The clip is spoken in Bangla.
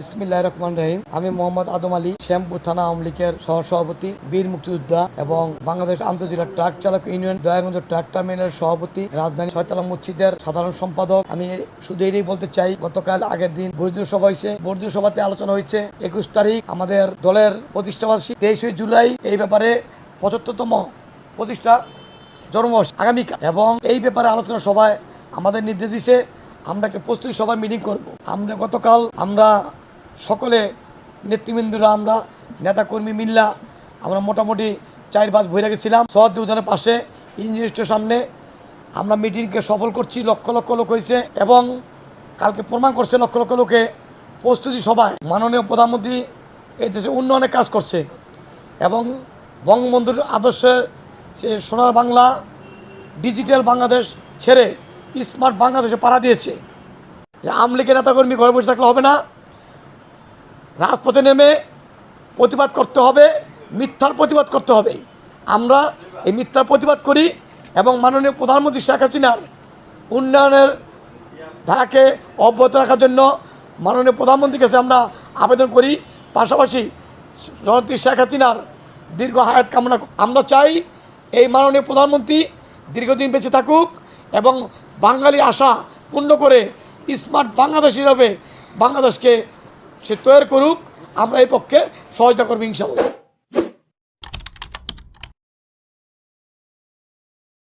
বিসমিল্লাহ রহমান রহিম। আমি মোহাম্মদ আদম আলী, শ্যামপুর থানা আওয়ামী লীগের সহসভাপতি, বীর মুক্তিযোদ্ধা এবং বাংলাদেশ আন্তর্জেলা ট্রাক চালক ইউনিয়ন দয়াগঞ্জ ট্রাক টার্মিনাল সভাপতি, রাজধানী ছয়তলা মসজিদের সাধারণ সম্পাদক। আমি শুধু এটাই বলতে চাই, গতকাল আগের দিন বর্জীয় সভা হয়েছে। বর্জীয় সভাতে আলোচনা হয়েছে। একুশ তারিখ আমাদের দলের প্রতিষ্ঠাবার্ষিক তেইশে জুলাই। এই ব্যাপারে পঁচাত্তরতম প্রতিষ্ঠা জন্মবর্ষ আগামীকাল। এবং এই ব্যাপারে আলোচনা সভায় আমাদের নির্দেশ দিছে, আমরা একটা প্রস্তুতি সভায় মিটিং করব। আমরা গতকাল আমরা সকলে নেতৃবৃন্দরা, আমরা, নেতাকর্মী মিল্লা, আমরা মোটামুটি চার পাঁচ বই রেখেছিলাম শহর উদ্যানের পাশে ইঞ্জিনিয়ারের সামনে আমরা মিটিংকে সফল করছি, লক্ষ লক্ষ লোক হয়েছে এবং কালকে প্রমাণ করছে লক্ষ লক্ষ লোকে প্রস্তুতি সভায়। মাননীয় প্রধানমন্ত্রী এই দেশে উন্নয়নের কাজ করছে এবং বঙ্গবন্ধুর আদর্শের সে সোনার বাংলা, ডিজিটাল বাংলাদেশ ছেড়ে স্মার্ট বাংলাদেশে পাড়া দিয়েছে। আমলিকে নেতাকর্মী ঘরে বসে থাকলে হবে না। রাজপথে নেমে প্রতিবাদ করতে হবে, মিথ্যার প্রতিবাদ করতে হবে। আমরা এই মিথ্যার প্রতিবাদ করি এবং মাননীয় প্রধানমন্ত্রী শেখ হাসিনার উন্নয়নের ধারাকে অব্যাহত রাখার জন্য মাননীয় প্রধানমন্ত্রীর কাছে আমরা আবেদন করি। পাশাপাশি জনত্রী শেখ হাসিনার দীর্ঘ হায়াত কামনা আমরা চাই। এই মাননীয় প্রধানমন্ত্রী দীর্ঘদিন বেঁচে থাকুক এবং বাঙালি আশা পূর্ণ করে স্মার্ট বাংলাদেশ হিসাবে বাংলাদেশকে সে তৈরি করুক আমরা এই পক্ষে সহায়তা করব ইনশাল্লাহ